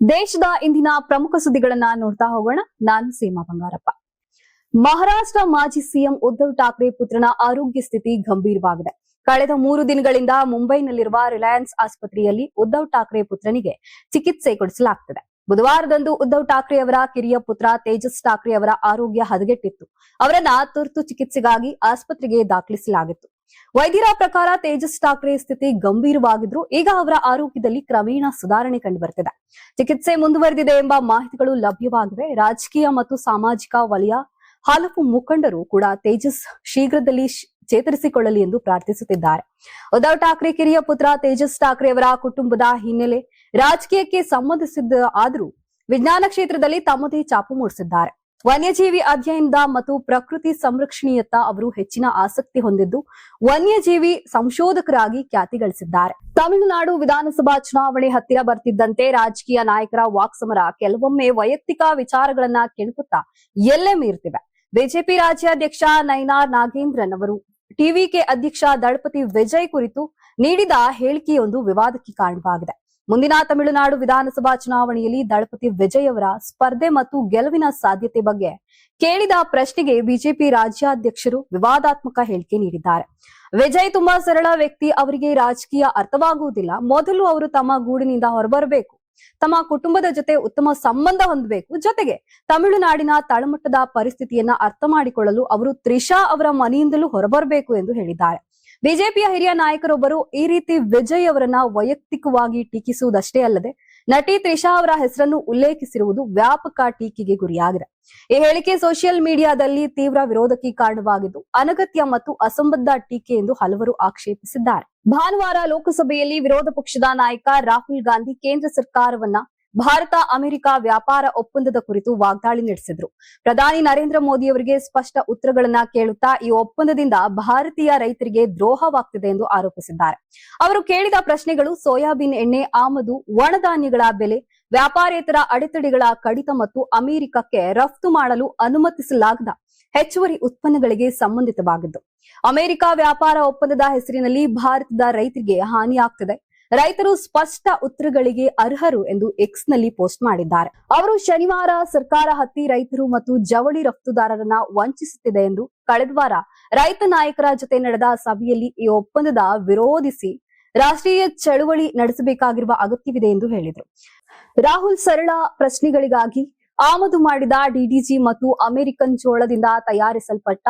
ದೇಶದ ಇಂದಿನ ಪ್ರಮುಖ ಸುದ್ದಿಗಳನ್ನ ನೋಡ್ತಾ ಹೋಗೋಣ. ನಾನು ಸೀಮಾ ಬಂಗಾರಪ್ಪ. ಮಹಾರಾಷ್ಟ್ರ ಮಾಜಿ ಸಿಎಂ ಉದ್ಧವ್ ಠಾಕ್ರೆ ಪುತ್ರನ ಆರೋಗ್ಯ ಸ್ಥಿತಿ ಗಂಭೀರವಾಗಿದೆ. ಕಳೆದ ಮೂರು ದಿನಗಳಿಂದ ಮುಂಬೈನಲ್ಲಿರುವ ರಿಲಯನ್ಸ್ ಆಸ್ಪತ್ರೆಯಲ್ಲಿ ಉದ್ಧವ್ ಠಾಕ್ರೆ ಪುತ್ರನಿಗೆ ಚಿಕಿತ್ಸೆ ಕೊಡಿಸಲಾಗ್ತಿದೆ. ಬುಧವಾರದಂದು ಉದ್ಧವ್ ಠಾಕ್ರೆ ಅವರ ಕಿರಿಯ ಪುತ್ರ ತೇಜಸ್ ಠಾಕ್ರೆ ಅವರ ಆರೋಗ್ಯ ಹದಗೆಟ್ಟಿತ್ತು. ಅವರನ್ನ ತುರ್ತು ಚಿಕಿತ್ಸೆಗಾಗಿ ಆಸ್ಪತ್ರೆಗೆ ದಾಖಲಿಸಲಾಗಿತ್ತು. ವೈದ್ಯರ ಪ್ರಕಾರ ತೇಜಸ್ ಠಾಕ್ರೆ ಸ್ಥಿತಿ ಗಂಭೀರವಾಗಿದ್ರು ಈಗ ಅವರ ಆರೋಗ್ಯದಲ್ಲಿ ಕ್ರಮೇಣ ಸುಧಾರಣೆ ಕಂಡುಬರ್ತಿದೆ ಚಿಕಿತ್ಸೆ ಮುಂದುವರೆದಿದೆ ಎಂಬ ಮಾಹಿತಿಗಳು ಲಭ್ಯವಾಗಿವೆ. ರಾಜಕೀಯ ಮತ್ತು ಸಾಮಾಜಿಕ ವಲಯ ಹಲವು ಮುಖಂಡರು ಕೂಡ ತೇಜಸ್ ಶೀಘ್ರದಲ್ಲಿ ಚೇತರಿಸಿಕೊಳ್ಳಲಿ ಎಂದು ಪ್ರಾರ್ಥಿಸುತ್ತಿದ್ದಾರೆ. ಉದ್ಧವ್ ಠಾಕ್ರೆ ಕಿರಿಯ ಪುತ್ರ ತೇಜಸ್ ಠಾಕ್ರೆ ಅವರ ಕುಟುಂಬದ ಹಿನ್ನೆಲೆ ರಾಜಕೀಯಕ್ಕೆ ಸಂಬಂಧಿಸಿದ ಆದರೂ ವಿಜ್ಞಾನ ಕ್ಷೇತ್ರದಲ್ಲಿ ತಮ್ಮದೇ ಚಾಪು ಮೂಡಿಸಿದ್ದಾರೆ. ವನ್ಯಜೀವಿ ಅಧ್ಯಯನದ ಮತ್ತು ಪ್ರಕೃತಿ ಸಂರಕ್ಷಣೆಯತ್ತ ಅವರು ಹೆಚ್ಚಿನ ಆಸಕ್ತಿ ಹೊಂದಿದ್ದು, ವನ್ಯಜೀವಿ ಸಂಶೋಧಕರಾಗಿ ಖ್ಯಾತಿ ಗಳಿಸಿದ್ದಾರೆ ತಮಿಳುನಾಡು ವಿಧಾನಸಭಾ ಚುನಾವಣೆ ಹತ್ತಿರ ಬರ್ತಿದ್ದಂತೆ ರಾಜಕೀಯ ನಾಯಕರ ವಾಕ್ಸಮರ ಕೆಲವೊಮ್ಮೆ ವೈಯಕ್ತಿಕ ವಿಚಾರಗಳನ್ನ ಕೆಣಕುತ್ತಾ ಎಲ್ಲೇ ಮೀರ್ತಿವೆ. ಬಿಜೆಪಿ ರಾಜ್ಯಾಧ್ಯಕ್ಷ ನೈನಾರ್ ನಾಗೇಂದ್ರನ್ ಅವರು ಟಿವಿಕೆ ಅಧ್ಯಕ್ಷ ದಳಪತಿ ವಿಜಯ್ ಕುರಿತು ನೀಡಿದ ಹೇಳಿಕೆಯೊಂದು ವಿವಾದಕ್ಕೆ ಕಾರಣವಾಗಿದೆ. ಮುಂದಿನ ತಮಿಳುನಾಡು ವಿಧಾನಸಭಾ ಚುನಾವಣೆಯಲ್ಲಿ ದಳಪತಿ ವಿಜಯ್ ಅವರ ಸ್ಪರ್ಧೆ ಮತ್ತು ಗೆಲುವಿನ ಸಾಧ್ಯತೆ ಬಗ್ಗೆ ಕೇಳಿದ ಪ್ರಶ್ನೆಗೆ ಬಿಜೆಪಿ ರಾಜ್ಯಾಧ್ಯಕ್ಷರು ವಿವಾದಾತ್ಮಕ ಹೇಳಿಕೆ ನೀಡಿದ್ದಾರೆ. ವಿಜಯ್ ತುಂಬಾ ಸರಳ ವ್ಯಕ್ತಿ, ಅವರಿಗೆ ರಾಜಕೀಯ ಅರ್ಥವಾಗುವುದಿಲ್ಲ. ಮೊದಲು ಅವರು ತಮ್ಮ ಗೂಡಿನಿಂದ ಹೊರಬರಬೇಕು. ತಮ್ಮ ಕುಟುಂಬದ ಜೊತೆ ಉತ್ತಮ ಸಂಬಂಧ ಹೊಂದಬೇಕು. ಜೊತೆಗೆ ತಮಿಳುನಾಡಿನ ತಳಮಟ್ಟದ ಪರಿಸ್ಥಿತಿಯನ್ನ ಅರ್ಥ ಮಾಡಿಕೊಳ್ಳಲು ಅವರು ತ್ರಿಷಾ ಅವರ ಮನೆಯಿಂದಲೂ ಹೊರಬರಬೇಕು ಎಂದು ಹೇಳಿದ್ದಾರೆ. ಬಿಜೆಪಿಯ ಹಿರಿಯ ನಾಯಕರೊಬ್ಬರು ಈ ರೀತಿ ವಿಜಯ್ ಅವರನ್ನ ವೈಯಕ್ತಿಕವಾಗಿ ಟೀಕಿಸುವುದಷ್ಟೇ ಅಲ್ಲದೆ ನಟಿ ತ್ರಿಷಾ ಅವರ ಹೆಸರನ್ನು ಉಲ್ಲೇಖಿಸಿರುವುದು ವ್ಯಾಪಕ ಟೀಕೆಗೆ ಗುರಿಯಾಗಿದೆ. ಈ ಹೇಳಿಕೆ ಸೋಷಿಯಲ್ ಮೀಡಿಯಾದಲ್ಲಿ ತೀವ್ರ ವಿರೋಧಕ್ಕೆ ಕಾರಣವಾಗಿದ್ದು, ಅನಗತ್ಯ ಮತ್ತು ಅಸಂಬದ್ಧ ಟೀಕೆ ಎಂದು ಹಲವರು ಆಕ್ಷೇಪಿಸಿದ್ದಾರೆ. ಭಾನುವಾರ ಲೋಕಸಭೆಯಲ್ಲಿ ವಿರೋಧ ಪಕ್ಷದ ನಾಯಕ ರಾಹುಲ್ ಗಾಂಧಿ ಕೇಂದ್ರ ಸರ್ಕಾರವನ್ನ ಭಾರತ ಅಮೆರಿಕ ವ್ಯಾಪಾರ ಒಪ್ಪಂದದ ಕುರಿತು ವಾಗ್ದಾಳಿ ನಡೆಸಿದ್ರು. ಪ್ರಧಾನಿ ನರೇಂದ್ರ ಮೋದಿ ಅವರಿಗೆ ಸ್ಪಷ್ಟ ಉತ್ತರಗಳನ್ನ ಕೇಳುತ್ತಾ ಈ ಒಪ್ಪಂದದಿಂದ ಭಾರತೀಯ ರೈತರಿಗೆ ದ್ರೋಹವಾಗ್ತಿದೆ ಎಂದು ಆರೋಪಿಸಿದ್ದಾರೆ. ಅವರು ಕೇಳಿದ ಪ್ರಶ್ನೆಗಳು ಸೋಯಾಬೀನ್ ಎಣ್ಣೆ, ಆಮದು, ಒಣಧಾನ್ಯಗಳ ಬೆಲೆ, ವ್ಯಾಪಾರೇತರ ಅಡೆತಡೆಗಳ ಕಡಿತ ಮತ್ತು ಅಮೆರಿಕಕ್ಕೆ ರಫ್ತು ಮಾಡಲು ಅನುಮತಿಸಲಾಗದ ಹೆಚ್ಚುವರಿ ಉತ್ಪನ್ನಗಳಿಗೆ ಸಂಬಂಧಿತವಾಗಿದ್ದು. ಅಮೆರಿಕ ವ್ಯಾಪಾರ ಒಪ್ಪಂದದ ಹೆಸರಿನಲ್ಲಿ ಭಾರತದ ರೈತರಿಗೆ ಹಾನಿಯಾಗ್ತಿದೆ. ರೈತರು ಸ್ಪಷ್ಟ ಉತ್ತರಗಳಿಗೆ ಅರ್ಹರು ಎಂದು ಎಕ್ಸ್ನಲ್ಲಿ ಪೋಸ್ಟ್ ಮಾಡಿದ್ದಾರೆ. ಅವರು ಶನಿವಾರ ಸರ್ಕಾರ ಹತ್ತಿ ರೈತರು ಮತ್ತು ಜವಳಿ ರಫ್ತುದಾರರನ್ನ ವಂಚಿಸುತ್ತಿದೆ ಎಂದು ಕಳೆದ ವಾರ ರೈತ ನಾಯಕರ ಜೊತೆ ನಡೆದ ಸಭೆಯಲ್ಲಿ ಈ ಒಪ್ಪಂದದ ವಿರೋಧಿಸಿ ರಾಷ್ಟ್ರೀಯ ಚಳುವಳಿ ನಡೆಸಬೇಕಾಗಿರುವ ಅಗತ್ಯವಿದೆ ಎಂದು ಹೇಳಿದರು. ರಾಹುಲ್ ಸರಳ ಪ್ರಶ್ನೆಗಳಿಗಾಗಿ ಆಮದು ಮಾಡಿದ ಡಿಡಿಜಿ ಮತ್ತು ಅಮೆರಿಕನ್ ಜೋಳದಿಂದ ತಯಾರಿಸಲ್ಪಟ್ಟ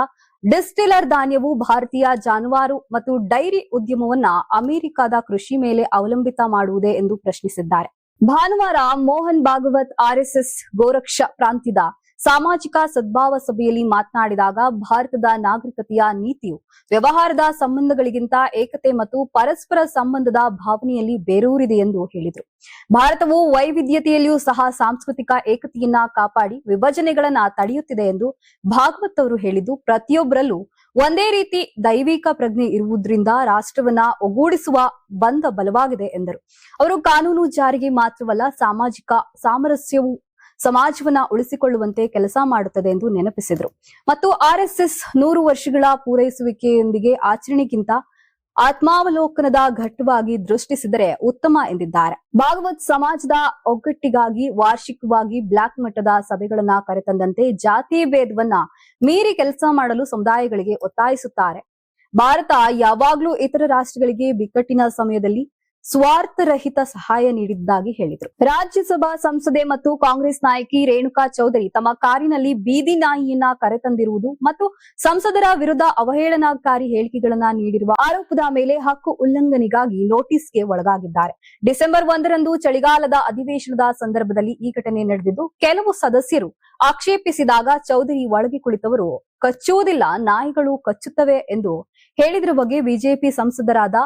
ಡಿಸ್ಟಿಲರ್ ಧಾನ್ಯವು ಭಾರತೀಯ ಜಾನುವಾರು ಮತ್ತು ಡೈರಿ ಉದ್ಯಮವನ್ನ ಅಮೆರಿಕದ ಕೃಷಿ ಮೇಲೆ ಅವಲಂಬಿತ ಮಾಡುವುದೇ ಎಂದು ಪ್ರಶ್ನಿಸಿದ್ದಾರೆ. ಭಾನುವಾರ ಮೋಹನ್ ಭಾಗವತ್ ಆರ್ಎಸ್ಎಸ್ ಗೋರಕ್ಷ ಪ್ರಾಂತ್ಯದ ಸಾಮಾಜಿಕ ಸದ್ಭಾವ ಸಭೆಯಲ್ಲಿ ಮಾತನಾಡಿದಾಗ ಭಾರತದ ನಾಗರಿಕತೆಯ ನೀತಿಯು ವ್ಯವಹಾರದ ಸಂಬಂಧಗಳಿಗಿಂತ ಏಕತೆ ಮತ್ತು ಪರಸ್ಪರ ಸಂಬಂಧದ ಭಾವನೆಯಲ್ಲಿ ಬೇರೂರಿದೆ ಎಂದು ಹೇಳಿದರು. ಭಾರತವು ವೈವಿಧ್ಯತೆಯಲ್ಲಿಯೂ ಸಹ ಸಾಂಸ್ಕೃತಿಕ ಏಕತೆಯನ್ನ ಕಾಪಾಡಿ ವಿಭಜನೆಗಳನ್ನ ತಡೆಯುತ್ತಿದೆ ಎಂದು ಭಾಗವತ್ ಅವರು ಹೇಳಿದ್ದು, ಪ್ರತಿಯೊಬ್ಬರಲ್ಲೂ ಒಂದೇ ರೀತಿ ದೈವಿಕ ಪ್ರಜ್ಞೆ ಇರುವುದರಿಂದ ರಾಷ್ಟ್ರವನ್ನ ಒಗ್ಗೂಡಿಸುವ ಬಂದ ಬಲವಾಗಿದೆ ಎಂದರು. ಅವರು ಕಾನೂನು ಜಾರಿಗೆ ಮಾತ್ರವಲ್ಲ, ಸಾಮಾಜಿಕ ಸಾಮರಸ್ಯವು ಸಮಾಜವನ್ನ ಉಳಿಸಿಕೊಳ್ಳುವಂತೆ ಕೆಲಸ ಮಾಡುತ್ತದೆ ಎಂದು ನೆನಪಿಸಿದರು. ಮತ್ತು ಆರ್ಎಸ್ಎಸ್ ನೂರು ವರ್ಷಗಳ ಪೂರೈಸುವಿಕೆಯೊಂದಿಗೆ ಆಚರಣೆಗಿಂತ ಆತ್ಮಾವಲೋಕನದ ಘಟ್ಟವಾಗಿ ದೃಷ್ಟಿಸಿದರೆ ಉತ್ತಮ ಎಂದಿದ್ದಾರೆ. ಭಾಗವತ್ ಸಮಾಜದ ಒಗ್ಗಟ್ಟಿಗಾಗಿ, ವಾರ್ಷಿಕವಾಗಿ ಬ್ಲಾಕ್ ಮಟ್ಟದ ಸಭೆಗಳನ್ನ ಕರೆತಂದಂತೆ ಜಾತಿ ಭೇದವನ್ನ ಮೀರಿ ಕೆಲಸ ಮಾಡಲು ಸಮುದಾಯಗಳಿಗೆ ಒತ್ತಾಯಿಸುತ್ತಾರೆ. ಭಾರತ ಯಾವಾಗ್ಲೂ ಇತರ ರಾಷ್ಟ್ರಗಳಿಗೆ ಬಿಕ್ಕಟ್ಟಿನ ಸಮಯದಲ್ಲಿ ಸ್ವಾರ್ಥರಹಿತ ಸಹಾಯ ನೀಡಿದ್ದಾಗಿ ಹೇಳಿದರು. ರಾಜ್ಯಸಭಾ ಸಂಸದೆ ಮತ್ತು ಕಾಂಗ್ರೆಸ್ ನಾಯಕಿ ರೇಣುಕಾ ಚೌಧರಿ ತಮ್ಮ ಕಾರಿನಲ್ಲಿ ಬೀದಿ ನಾಯಿಯನ್ನ ಕರೆತಂದಿರುವುದು ಮತ್ತು ಸಂಸದರ ವಿರುದ್ಧ ಅವಹೇಳನಕಾರಿ ಹೇಳಿಕೆಗಳನ್ನ ನೀಡಿರುವ ಆರೋಪದ ಮೇಲೆ ಹಕ್ಕು ಉಲ್ಲಂಘನೆಗಾಗಿ ನೋಟಿಸ್ಗೆ ಒಳಗಾಗಿದ್ದಾರೆ. ಡಿಸೆಂಬರ್ ಒಂದರಂದು ಚಳಿಗಾಲದ ಅಧಿವೇಶನದ ಸಂದರ್ಭದಲ್ಲಿ ಈ ಘಟನೆ ನಡೆದಿದ್ದು, ಕೆಲವು ಸದಸ್ಯರು ಆಕ್ಷೇಪಿಸಿದಾಗ ಚೌಧರಿ ಒಳಗೆ ಕುಳಿತವರು, ಕಚ್ಚುವುದಿಲ್ಲ, ನಾಯಿಗಳು ಕಚ್ಚುತ್ತವೆ ಎಂದು ಹೇಳಿದ್ರ ಬಗ್ಗೆ ಬಿಜೆಪಿ ಸಂಸದರಾದ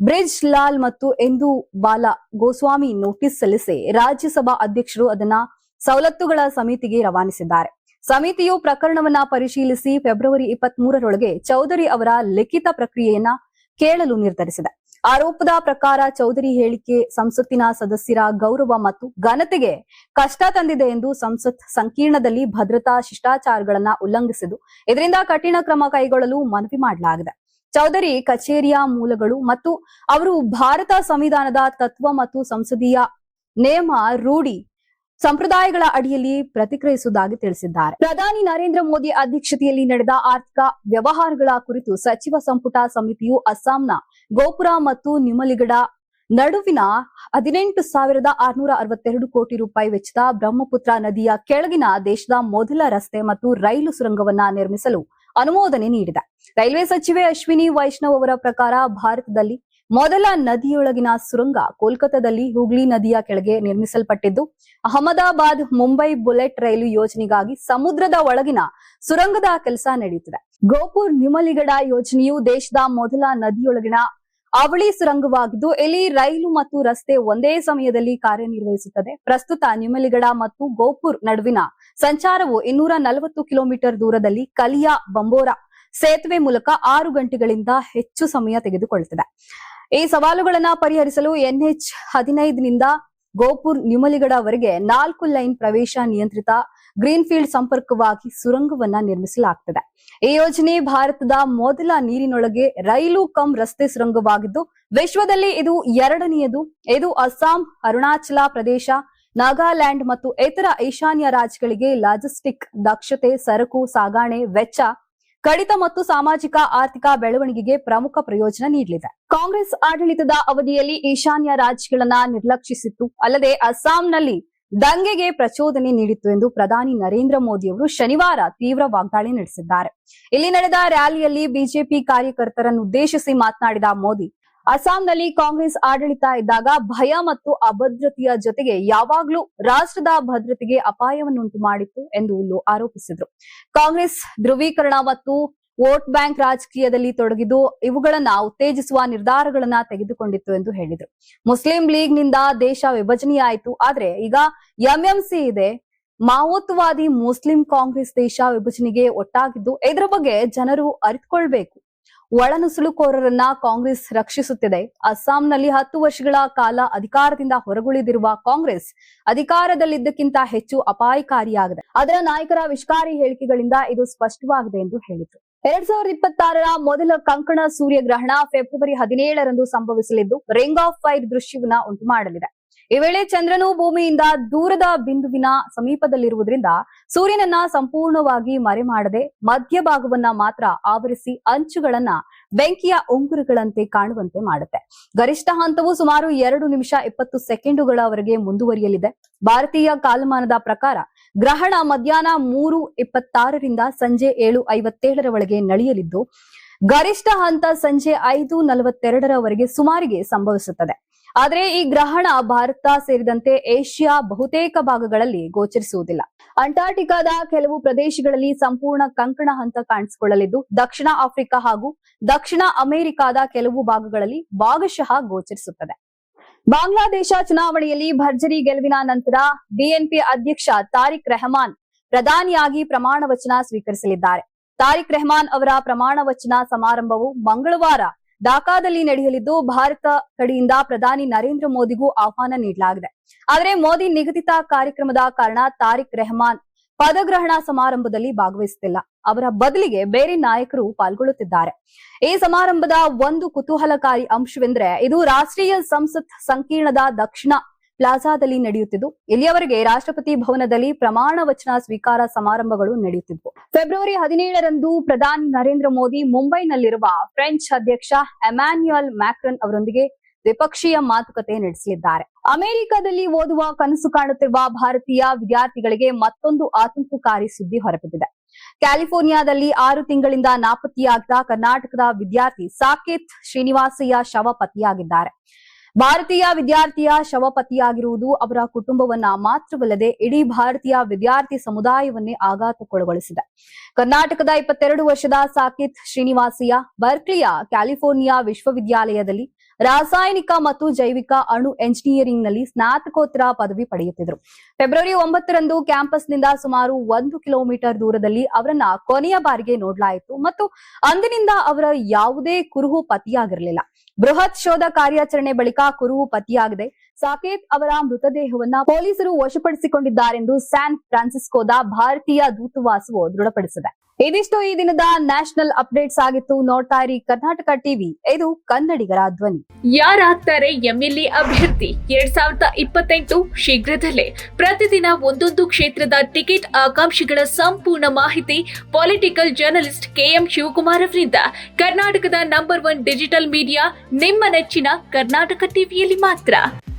ಬ್ರಿಜ್ ಲಾಲ್ ಮತ್ತು ಎಂದು ಬಾಲ ಗೋಸ್ವಾಮಿ ನೋಟಿಸ್ ಸಲ್ಲಿಸಿ ರಾಜ್ಯಸಭಾ ಅಧ್ಯಕ್ಷರು ಅದನ್ನ ಸವಲತ್ತುಗಳ ಸಮಿತಿಗೆ ರವಾನಿಸಿದ್ದಾರೆ. ಸಮಿತಿಯು ಪ್ರಕರಣವನ್ನ ಪರಿಶೀಲಿಸಿ ಫೆಬ್ರವರಿ ಇಪ್ಪತ್ತ್ ಮೂರರೊಳಗೆ ಚೌಧರಿ ಅವರ ಲಿಖಿತ ಪ್ರಕ್ರಿಯೆಯನ್ನ ಕೇಳಲು ನಿರ್ಧರಿಸಿದೆ. ಆರೋಪದ ಪ್ರಕಾರ ಚೌಧರಿ ಹೇಳಿಕೆ ಸಂಸತ್ತಿನ ಸದಸ್ಯರ ಗೌರವ ಮತ್ತು ಘನತೆಗೆ ಕಷ್ಟ ತಂದಿದೆ ಎಂದು ಸಂಸತ್ ಸಂಕೀರ್ಣದಲ್ಲಿ ಭದ್ರತಾ ಶಿಷ್ಟಾಚಾರಗಳನ್ನ ಉಲ್ಲಂಘಿಸಿದ್ದು, ಇದರಿಂದ ಕಠಿಣ ಕ್ರಮ ಕೈಗೊಳ್ಳಲು ಮನವಿ ಮಾಡಲಾಗಿದೆ. ಚೌಧರಿ, ಕಚೇರಿಯ ಮೂಲಗಳು ಮತ್ತು ಅವರು ಭಾರತ ಸಂವಿಧಾನದ ತತ್ವ ಮತ್ತು ಸಂಸದೀಯ ನೇಮ ರೂಢಿ ಸಂಪ್ರದಾಯಗಳ ಅಡಿಯಲ್ಲಿ ಪ್ರತಿಕ್ರಿಯಿಸುವುದಾಗಿ ತಿಳಿಸಿದ್ದಾರೆ. ಪ್ರಧಾನಿ ನರೇಂದ್ರ ಮೋದಿ ಅಧ್ಯಕ್ಷತೆಯಲ್ಲಿ ನಡೆದ ಆರ್ಥಿಕ ವ್ಯವಹಾರಗಳ ಕುರಿತು ಸಚಿವ ಸಂಪುಟ ಸಮಿತಿಯು ಅಸ್ಸಾಂನ ಗೋಪುರ ಮತ್ತು ನಿಮಲಿಗಡ ನಡುವಿನ ಹದಿನೆಂಟು ಸಾವಿರದ ಆರುನೂರ ಅರವತ್ತೆರಡು ಕೋಟಿ ರೂಪಾಯಿ ವೆಚ್ಚದ ಬ್ರಹ್ಮಪುತ್ರ ನದಿಯ ಕೆಳಗಿನ ದೇಶದ ಮೊದಲ ರಸ್ತೆ ಮತ್ತು ರೈಲು ಸುರಂಗವನ್ನ ನಿರ್ಮಿಸಲು ಅನುಮೋದನೆ ನೀಡಿದೆ. ರೈಲ್ವೆ ಸಚಿವೆ ಅಶ್ವಿನಿ ವೈಷ್ಣವ್ ಅವರ ಪ್ರಕಾರ ಭಾರತದಲ್ಲಿ ಮೊದಲ ನದಿಯೊಳಗಿನ ಸುರಂಗ ಕೋಲ್ಕತ್ತಾದಲ್ಲಿ ಹುಗ್ಲಿ ನದಿಯ ಕೆಳಗೆ ನಿರ್ಮಿಸಲ್ಪಟ್ಟಿದ್ದು, ಅಹಮದಾಬಾದ್ ಮುಂಬೈ ಬುಲೆಟ್ ರೈಲು ಯೋಜನೆಗಾಗಿ ಸಮುದ್ರದ ಒಳಗಿನ ಸುರಂಗದ ಕೆಲಸ ನಡೆಯುತ್ತಿದೆ. ಗೋಪುರ್ ನಿಮಲಿಗಡ ಯೋಜನೆಯು ದೇಶದ ಮೊದಲ ನದಿಯೊಳಗಿನ ಅವಳಿ ಸುರಂಗವಾಗಿದ್ದು, ಇಲ್ಲಿ ರೈಲು ಮತ್ತು ರಸ್ತೆ ಒಂದೇ ಸಮಯದಲ್ಲಿ ಕಾರ್ಯನಿರ್ವಹಿಸುತ್ತದೆ. ಪ್ರಸ್ತುತ ನಿಮಲಿಗಡ ಮತ್ತು ಗೋಪುರ್ ನಡುವಿನ ಸಂಚಾರವು ಇನ್ನೂರ ನಲವತ್ತು ಕಿಲೋಮೀಟರ್ ದೂರದಲ್ಲಿ ಕಲಿಯಾ ಬಂಬೋರಾ ಸೇತುವೆ ಮೂಲಕ ಆರು ಗಂಟೆಗಳಿಂದ ಹೆಚ್ಚು ಸಮಯ ತೆಗೆದುಕೊಳ್ಳುತ್ತದೆ ಈ ಸವಾಲುಗಳನ್ನ ಪರಿಹರಿಸಲು ಎನ್ಎಚ್ ಹದಿನೈದನಿಂದ ಗೋಪುರ್ ನಿಮಲಿಗಡವರೆಗೆ ನಾಲ್ಕು ಲೈನ್ ಪ್ರವೇಶ ನಿಯಂತ್ರಿತ ಗ್ರೀನ್ಫೀಲ್ಡ್ ಸಂಪರ್ಕವಾಗಿ ಸುರಂಗವನ್ನ ನಿರ್ಮಿಸಲಾಗುತ್ತದೆ ಈ ಯೋಜನೆ ಭಾರತದ ಮೊದಲ ನೀರಿನೊಳಗೆ ರೈಲು ಕಂ ರಸ್ತೆ ಸುರಂಗವಾಗಿದ್ದು, ವಿಶ್ವದಲ್ಲಿ ಇದು ಎರಡನೆಯದು. ಇದು ಅಸ್ಸಾಂ, ಅರುಣಾಚಲ ಪ್ರದೇಶ, ನಾಗಾಲ್ಯಾಂಡ್ ಮತ್ತು ಇತರ ಈಶಾನ್ಯ ರಾಜ್ಯಗಳಿಗೆ ಲಾಜಿಸ್ಟಿಕ್ ದಕ್ಷತೆ, ಸರಕು, ಸಾಗಾಣೆ, ವೆಚ್ಚ ಕಡಿತ ಮತ್ತು ಸಾಮಾಜಿಕ ಆರ್ಥಿಕ ಬೆಳವಣಿಗೆಗೆ ಪ್ರಮುಖ ಪ್ರಯೋಜನ ನೀಡಲಿದೆ. ಕಾಂಗ್ರೆಸ್ ಆಡಳಿತದ ಅವಧಿಯಲ್ಲಿ ಈಶಾನ್ಯ ರಾಜ್ಯಗಳನ್ನ ನಿರ್ಲಕ್ಷಿಸಿತ್ತು. ಅಲ್ಲದೆ ಅಸ್ಸಾಂನಲ್ಲಿ ದಂಗೆಗೆ ಪ್ರಚೋದನೆ ನೀಡಿತ್ತು ಎಂದು ಪ್ರಧಾನಿ ನರೇಂದ್ರ ಮೋದಿ ಅವರು ಶನಿವಾರ ತೀವ್ರ ವಾಗ್ದಾಳಿ ನಡೆಸಿದ್ದಾರೆ. ಇಲ್ಲಿ ನಡೆದ ರ್ಯಾಲಿಯಲ್ಲಿ ಬಿಜೆಪಿ ಕಾರ್ಯಕರ್ತರನ್ನು ಉದ್ದೇಶಿಸಿ ಮಾತನಾಡಿದ ಮೋದಿ ಅಸ್ಸಾಂನಲ್ಲಿ ಕಾಂಗ್ರೆಸ್ ಆಡಳಿತ ಇದ್ದಾಗ ಭಯ ಮತ್ತು ಅಭದ್ರತೆಯ ಜೊತೆಗೆ ಯಾವಾಗ್ಲೂ ರಾಷ್ಟ್ರದ ಭದ್ರತೆಗೆ ಅಪಾಯವನ್ನುಂಟು ಮಾಡಿತ್ತು ಎಂದು ಉಲ್ಲು ಆರೋಪಿಸಿದರು. ಕಾಂಗ್ರೆಸ್ ಧ್ರುವೀಕರಣ ಮತ್ತು ವೋಟ್ ಬ್ಯಾಂಕ್ ರಾಜಕೀಯದಲ್ಲಿ ತೊಡಗಿದ್ದು ಇವುಗಳನ್ನ ಉತ್ತೇಜಿಸುವ ನಿರ್ಧಾರಗಳನ್ನ ತೆಗೆದುಕೊಂಡಿತ್ತು ಎಂದು ಹೇಳಿದ್ರು. ಮುಸ್ಲಿಂ ಲೀಗ್ನಿಂದ ದೇಶ ವಿಭಜನೆಯಾಯಿತು, ಆದ್ರೆ ಈಗ ಎಂಎಂಸಿ ಇದೆ. ಮಾವೋತ್ವಾದಿ ಮುಸ್ಲಿಂ ಕಾಂಗ್ರೆಸ್ ದೇಶ ವಿಭಜನೆಗೆ ಒಟ್ಟಾಗಿದ್ದು, ಇದರ ಬಗ್ಗೆ ಜನರು ಅರಿತುಕೊಳ್ಬೇಕು. ಒಳನುಸುಳುಕೋರರನ್ನ ಕಾಂಗ್ರೆಸ್ ರಕ್ಷಿಸುತ್ತಿದೆ. ಅಸ್ಸಾಂನಲ್ಲಿ ಹತ್ತು ವರ್ಷಗಳ ಕಾಲ ಅಧಿಕಾರದಿಂದ ಹೊರಗುಳಿದಿರುವ ಕಾಂಗ್ರೆಸ್ ಅಧಿಕಾರದಲ್ಲಿದ್ದಕ್ಕಿಂತ ಹೆಚ್ಚು ಅಪಾಯಕಾರಿಯಾಗಿದೆ. ಅದರ ನಾಯಕರ ವಿಷ್ಕಾರಿ ಹೇಳಿಕೆಗಳಿಂದ ಇದು ಸ್ಪಷ್ಟವಾಗಿದೆ ಎಂದು ಹೇಳಿತು ಎರಡ್ ಸಾವಿರದ ಇಪ್ಪತ್ತಾರರ ಮೊದಲ ಕಂಕಣ ಸೂರ್ಯಗ್ರಹಣ ಫೆಬ್ರವರಿ ಹದಿನೇಳರಂದು ಸಂಭವಿಸಲಿದ್ದು, ರಿಂಗ್ ಆಫ್ ಫೈರ್ ದೃಶ್ಯವನ್ನ ಉಂಟು ಮಾಡಲಿದೆ ಈ ವೇಳೆ ಚಂದ್ರನು ಭೂಮಿಯಿಂದ ದೂರದ ಬಿಂದುವಿನ ಸಮೀಪದಲ್ಲಿರುವುದರಿಂದ ಸೂರ್ಯನನ್ನ ಸಂಪೂರ್ಣವಾಗಿ ಮರೆ ಮಾಡದೆ ಮಧ್ಯಭಾಗವನ್ನ ಮಾತ್ರ ಆವರಿಸಿ ಅಂಚುಗಳನ್ನ ಬೆಂಕಿಯ ಉಂಗುರಗಳಂತೆ ಕಾಣುವಂತೆ ಮಾಡುತ್ತೆ. ಗರಿಷ್ಠ ಹಂತವು ಸುಮಾರು ಎರಡು ನಿಮಿಷ ಇಪ್ಪತ್ತು ಸೆಕೆಂಡುಗಳವರೆಗೆ ಮುಂದುವರಿಯಲಿದೆ. ಭಾರತೀಯ ಕಾಲಮಾನದ ಪ್ರಕಾರ ಗ್ರಹಣ ಮಧ್ಯಾಹ್ನ ಮೂರು ಇಪ್ಪತ್ತಾರರಿಂದ ಸಂಜೆ ಏಳು ಐವತ್ತೇಳರ ಒಳಗೆ ನಡೆಯಲಿದ್ದು, ಗರಿಷ್ಠ ಹಂತ ಸಂಜೆ ಐದು ನಲವತ್ತೆರಡರವರೆಗೆ ಸುಮಾರಿಗೆ ಸಂಭವಿಸುತ್ತದೆ. ಆದರೆ ಈ ಗ್ರಹಣ ಭಾರತ ಸೇರಿದಂತೆ ಏಷ್ಯಾ ಬಹುತೇಕ ಭಾಗಗಳಲ್ಲಿ ಗೋಚರಿಸುವುದಿಲ್ಲ. ಅಂಟಾರ್ಟಿಕಾದ ಕೆಲವು ಪ್ರದೇಶಗಳಲ್ಲಿ ಸಂಪೂರ್ಣ ಕಂಕಣ ಹಂತ ಕಾಣಿಸಿಕೊಳ್ಳಲಿದ್ದು, ದಕ್ಷಿಣ ಆಫ್ರಿಕಾ ಹಾಗೂ ದಕ್ಷಿಣ ಅಮೆರಿಕಾದ ಕೆಲವು ಭಾಗಗಳಲ್ಲಿ ಭಾಗಶಃ ಗೋಚರಿಸುತ್ತದೆ. ಬಾಂಗ್ಲಾದೇಶ ಚುನಾವಣೆಯಲ್ಲಿ ಭರ್ಜರಿ ಗೆಲುವಿನ ನಂತರ ಬಿಎನ್ಪಿ ಅಧ್ಯಕ್ಷ ತಾರಿಕ್ ರೆಹಮಾನ್ ಪ್ರಧಾನಿಯಾಗಿ ಪ್ರಮಾಣ ವಚನ ಸ್ವೀಕರಿಸಲಿದ್ದಾರೆ. ತಾರಿಕ್ ರೆಹಮಾನ್ ಅವರ ಪ್ರಮಾಣ ವಚನ ಸಮಾರಂಭವು ಮಂಗಳವಾರ ಢಾಕಾದಲ್ಲಿ ನಡೆಯಲಿದ್ದು ಭಾರತ ಕಡೆಯಿಂದ ಪ್ರಧಾನಿ ನರೇಂದ್ರ ಮೋದಿಗೂ ಆಹ್ವಾನ ನೀಡಲಾಗಿದೆ. ಆದರೆ ಮೋದಿ ನಿಗದಿತ ಕಾರ್ಯಕ್ರಮದ ಕಾರಣ ತಾರಿಕ್ ರೆಹಮಾನ್ ಪದಗ್ರಹಣ ಸಮಾರಂಭದಲ್ಲಿ ಭಾಗವಹಿಸುತ್ತಿಲ್ಲ. ಅವರ ಬದಲಿಗೆ ಬೇರೆ ನಾಯಕರು ಪಾಲ್ಗೊಳ್ಳುತ್ತಿದ್ದಾರೆ. ಈ ಸಮಾರಂಭದ ಒಂದು ಕುತೂಹಲಕಾರಿ ಅಂಶವೆಂದರೆ ಇದು ರಾಷ್ಟ್ರೀಯ ಸಂಸತ್ ಸಂಕೀರ್ಣದ ದಕ್ಷಿಣ ಪ್ಲಾಜಾದಲ್ಲಿ ನಡೆಯುತ್ತಿದ್ದು ಇಲ್ಲಿಯವರೆಗೆ ರಾಷ್ಟ್ರಪತಿ ಭವನದಲ್ಲಿ ಪ್ರಮಾಣ ವಚನ ಸ್ವೀಕಾರ ಸಮಾರಂಭಗಳು ನಡೆಯುತ್ತಿದ್ದವು ಫೆಬ್ರವರಿ ಹದಿನೇಳರಂದು ಪ್ರಧಾನಿ ನರೇಂದ್ರ ಮೋದಿ ಮುಂಬೈನಲ್ಲಿರುವ ಫ್ರೆಂಚ್ ಅಧ್ಯಕ್ಷ ಎಮ್ಯಾನ್ಯುಯಲ್ ಮ್ಯಾಕ್ರನ್ ಅವರೊಂದಿಗೆ ದ್ವಿಪಕ್ಷೀಯ ಮಾತುಕತೆ ನಡೆಸಲಿದ್ದಾರೆ. ಅಮೆರಿಕದಲ್ಲಿ ಓದುವ ಕನಸು ಕಾಣುತ್ತಿರುವ ಭಾರತೀಯ ವಿದ್ಯಾರ್ಥಿಗಳಿಗೆ ಮತ್ತೊಂದು ಆತಂಕಕಾರಿ ಸುದ್ದಿ ಹೊರಬಿದ್ದಿದೆ. ಕ್ಯಾಲಿಫೋರ್ನಿಯಾದಲ್ಲಿ ಆರು ತಿಂಗಳಿಂದ ನಾಪತ್ತೆಯಾಗಿದ್ದ ಕರ್ನಾಟಕದ ವಿದ್ಯಾರ್ಥಿ ಸಾಕೇತ್ ಶ್ರೀನಿವಾಸಯ್ಯ ಶವ ಪತ್ತೆಯಾಗಿದ್ದಾರೆ. ಭಾರತೀಯ ವಿದ್ಯಾರ್ಥಿಯ ಶವಪತಿಯಾಗಿರುವುದು ಅವರ ಕುಟುಂಬವನ್ನ ಮಾತ್ರವಲ್ಲದೆ ಇಡೀ ಭಾರತೀಯ ವಿದ್ಯಾರ್ಥಿ ಸಮುದಾಯವನ್ನೇ ಆಘಾತಕ್ಕೊಳಗೊಳಿಸಿದೆ. ಕರ್ನಾಟಕದ ಇಪ್ಪತ್ತೆರಡು ವರ್ಷದ ಸಾಕಿತ್ ಶ್ರೀನಿವಾಸಿಯ ಬರ್ಕ್ಲಿಯ ಕ್ಯಾಲಿಫೋರ್ನಿಯಾ ವಿಶ್ವವಿದ್ಯಾಲಯದಲ್ಲಿ ರಾಸಾಯನಿಕ ಮತ್ತು ಜೈವಿಕ ಅಣು ಎಂಜಿನಿಯರಿಂಗ್ನಲ್ಲಿ ಸ್ನಾತಕೋತ್ತರ ಪದವಿ ಪಡೆಯುತ್ತಿದ್ದರು ಫೆಬ್ರವರಿ ಒಂಬತ್ತರಂದು ಕ್ಯಾಂಪಸ್ನಿಂದ ಸುಮಾರು ಒಂದು ಕಿಲೋಮೀಟರ್ ದೂರದಲ್ಲಿ ಅವರನ್ನ ಕೊನೆಯ ಬಾರಿಗೆ ನೋಡಲಾಯಿತು ಮತ್ತು ಅಂದಿನಿಂದ ಅವರ ಯಾವುದೇ ಕುರುಹು ಪತಿಯಾಗಿರಲಿಲ್ಲ. ಬೃಹತ್ ಶೋಧ ಕಾರ್ಯಾಚರಣೆ ಬಳಿಕ ಕುರುವು ಪತಿಯಾಗಿದೆ. ಸಾಕೇತ್ ಅವರ ಮೃತದೇಹವನ್ನ ಪೊಲೀಸರು ವಶಪಡಿಸಿಕೊಂಡಿದ್ದಾರೆಂದು ಸ್ಯಾನ್ ಫ್ರಾನ್ಸಿಸ್ಕೋದ ಭಾರತೀಯ ದೂತವಾಸವು ದೃಢಪಡಿಸಿದೆ. ಇದಿಷ್ಟು ಈ ದಿನದ ನ್ಯಾಷನಲ್ ಅಪ್ಡೇಟ್ಸ್ ಆಗಿತ್ತು. ನೋಡ್ತಾ ಇರಿ ಕರ್ನಾಟಕ ಟಿವಿ. ಇದು ಕನ್ನಡಿಗರ ಧ್ವನಿ. ಯಾರಾಗ್ತಾರೆ ಎಂಎಲ್ಎ ಅಭ್ಯರ್ಥಿ? ಎರಡ್ ಸಾವಿರದ ಇಪ್ಪತ್ತೆಂಟು ಶೀಘ್ರದಲ್ಲೇ. ಪ್ರತಿದಿನ ಒಂದೊಂದು ಕ್ಷೇತ್ರದ ಟಿಕೆಟ್ ಆಕಾಂಕ್ಷಿಗಳ ಸಂಪೂರ್ಣ ಮಾಹಿತಿ ಪೊಲಿಟಿಕಲ್ ಜರ್ನಲಿಸ್ಟ್ ಕೆಎಂ ಶಿವಕುಮಾರ್ ಅವರಿಂದ. ಕರ್ನಾಟಕದ ನಂಬರ್ ಒನ್ ಡಿಜಿಟಲ್ ಮೀಡಿಯಾ ನಿಮ್ಮ ನೆಚ್ಚಿನ ಕರ್ನಾಟಕ ಟಿವಿಯಲ್ಲಿ ಮಾತ್ರ.